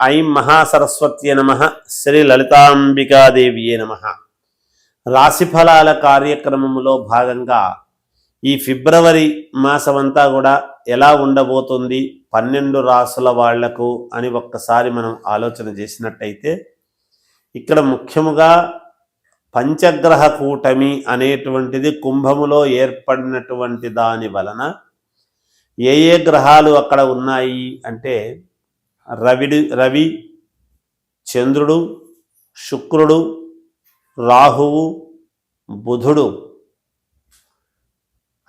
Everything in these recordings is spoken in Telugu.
ఐం మహాసరస్వత్యే నమ. శ్రీ లలితాంబికాదేవియే నమ. రాశిఫలాల కార్యక్రమంలో భాగంగా ఈ ఫిబ్రవరి మాసమంతా కూడా ఎలా ఉండబోతుంది పన్నెండు రాసుల వాళ్ళకు అని ఒక్కసారి మనం ఆలోచన చేసినట్టయితే ఇక్కడ ముఖ్యముగా పంచగ్రహ కూటమి అనేటువంటిది కుంభములో ఏర్పడినటువంటి దాని వలన ఏ ఏ గ్రహాలు అక్కడ ఉన్నాయి అంటే రవిడి రవి చంద్రుడు శుక్రుడు రాహువు బుధుడు.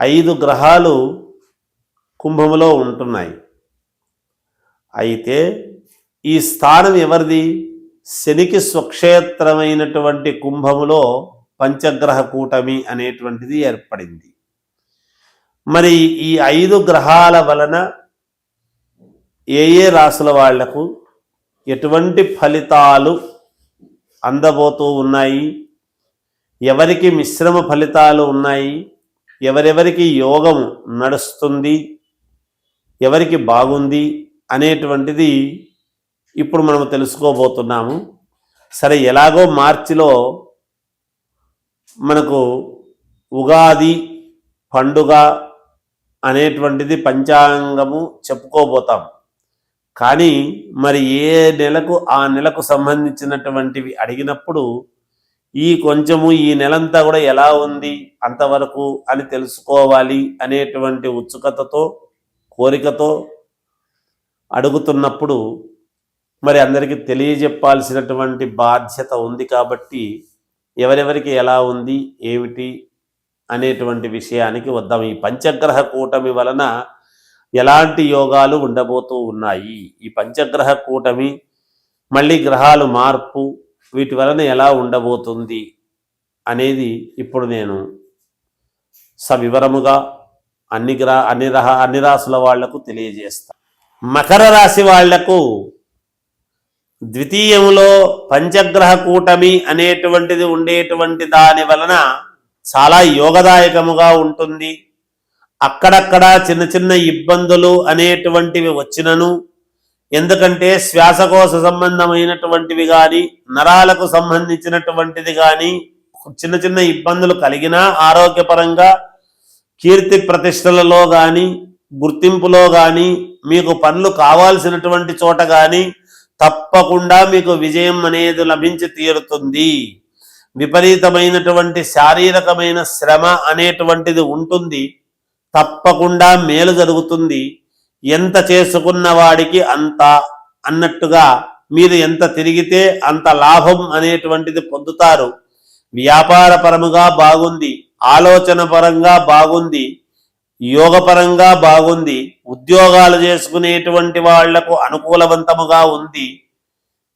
ఐదు గ్రహాలు కుంభములో ఉంటున్నాయి. అయితే ఈ స్థానం ఎవరిది? శనికి స్వక్షేత్రమైనటువంటి కుంభములో పంచగ్రహ కూటమి అనేటువంటిది ఏర్పడింది. మరి ఈ ఐదు గ్రహాల వలన ఏ ఏ రాసుల వాళ్ళకు ఎటువంటి ఫలితాలు అందబోతూ ఉన్నాయి? ఎవరికి మిశ్రమ ఫలితాలు ఉన్నాయి? ఎవరెవరికి యోగం నడుస్తుంది? ఎవరికి బాగుంది? అనేటువంటిది ఇప్పుడు మనం తెలుసుకోబోతున్నాము. సరే ఎలాగో మార్చిలో మనకు ఉగాది పండుగ అనేటువంటిది పంచాంగము చెప్పుకోబోతాం. కానీ మరి ఏ నెలకు ఆ నెలకు సంబంధించినటువంటివి అడిగినప్పుడు ఈ కొంచెము ఈ నెలంతా కూడా ఎలా ఉంది అంతవరకు అని తెలుసుకోవాలి అనేటువంటి ఉత్సుకతతో కోరికతో అడుగుతున్నప్పుడు మరి అందరికీ తెలియజెప్పాల్సినటువంటి బాధ్యత ఉంది కాబట్టి ఎవరెవరికి ఎలా ఉంది ఏమిటి అనేటువంటి విషయానికి వద్దాం. ఈ పంచగ్రహ కూటమి వలన ఎలాంటి యోగాలు ఉండబోతూ ఉన్నాయి? ఈ పంచగ్రహ కూటమి మళ్ళీ గ్రహాలు మార్పు వీటి వలన ఎలా ఉండబోతుంది అనేది ఇప్పుడు నేను సవివరముగా అన్ని గ్రహ అన్ని రహ అన్ని రాసుల వాళ్ళకు తెలియజేస్తాను మకర రాశి వాళ్ళకు ద్వితీయంలో పంచగ్రహ కూటమి అనేటువంటిది ఉండేటువంటి దాని వలన చాలా యోగదాయకముగా ఉంటుంది. అక్కడక్కడ చిన్న చిన్న ఇబ్బందులు అనేటువంటివి వచ్చినను. ఎందుకంటే శ్వాసకోశ సంబంధమైనటువంటివి కానీ నరాలకు సంబంధించినటువంటిది కానీ చిన్న చిన్న ఇబ్బందులు కలిగినా ఆరోగ్యపరంగా కీర్తి ప్రతిష్టలలో కానీ గుర్తింపులో కానీ మీకు పనులు కావాల్సినటువంటి చోట కానీ తప్పకుండా మీకు విజయం అనేది లభించి తీరుతుంది. విపరీతమైనటువంటి శారీరకమైన శ్రమ అనేటువంటిది ఉంటుంది. తప్పకుండా మేలు జరుగుతుంది. ఎంత చేసుకున్న వాడికి అంత అన్నట్టుగా మీరు ఎంత తిరిగితే అంత లాభం అనేటువంటిది పొందుతారు. వ్యాపారపరముగా బాగుంది ఆలోచన పరంగా బాగుంది యోగపరంగా బాగుంది ఉద్యోగాలు చేసుకునేటువంటి వాళ్ళకు అనుకూలవంతముగా ఉంది.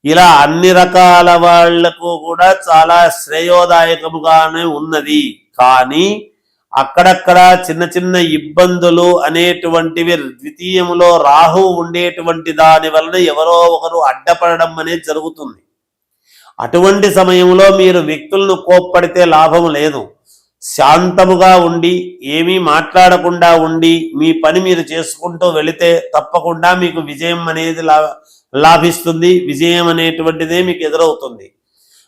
ఇలా అన్ని రకాల వాళ్ళకు కూడా చాలా శ్రేయోదాయకముగానే ఉన్నది. కానీ అక్కడక్కడ చిన్న చిన్న ఇబ్బందులు అనేటువంటివి ద్వితీయంలో రాహు ఉండేటువంటి దాని వలన ఎవరో ఒకరు అడ్డపడడం అనేది జరుగుతుంది. అటువంటి సమయంలో మీరు వ్యక్తులను కోప్పడితే లాభం లేదు. శాంతముగా ఉండి ఏమీ మాట్లాడకుండా ఉండి మీ పని మీరు చేసుకుంటూ వెళితే తప్పకుండా మీకు విజయం అనేది లాభిస్తుంది. విజయం అనేటువంటిదే మీకు ఎదురవుతుంది.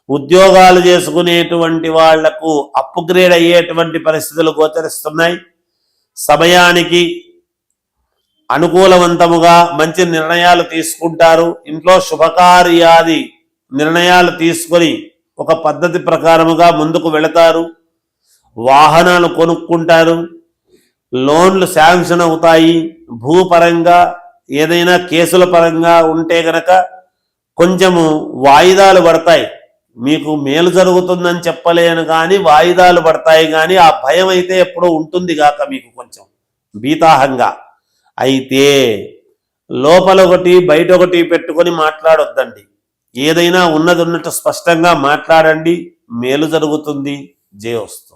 ఉద్యోగాలు చేసుకునేటువంటి వాళ్ళకు అప్గ్రేడ్ అయ్యేటువంటి పరిస్థితులు గోచరిస్తున్నాయి. సమయానికి అనుకూలవంతముగా మంచి నిర్ణయాలు తీసుకుంటారు. ఇంట్లో శుభకార్యాది నిర్ణయాలు తీసుకొని ఒక పద్ధతి ప్రకారముగా ముందుకు వెళతారు. వాహనాలు కొనుక్కుంటారు. లోన్లు శాంక్షన్ అవుతాయి. భూపరంగా ఏదైనా కేసుల పరంగా ఉంటే గనక కొంచెము వాయిదాలు పడతాయి. మీకు మేలు జరుగుతుందని చెప్పలేను కానీ వాయిదాలు పడతాయి కానీ ఆ భయం అయితే ఎప్పుడో ఉంటుంది గాక మీకు కొంచెం భీతాహంగా. అయితే లోపల ఒకటి బయట ఒకటి పెట్టుకొని మాట్లాడొద్దండి. ఏదైనా ఉన్నది ఉన్నట్టు స్పష్టంగా మాట్లాడండి మేలు జరుగుతుంది. జయోస్తు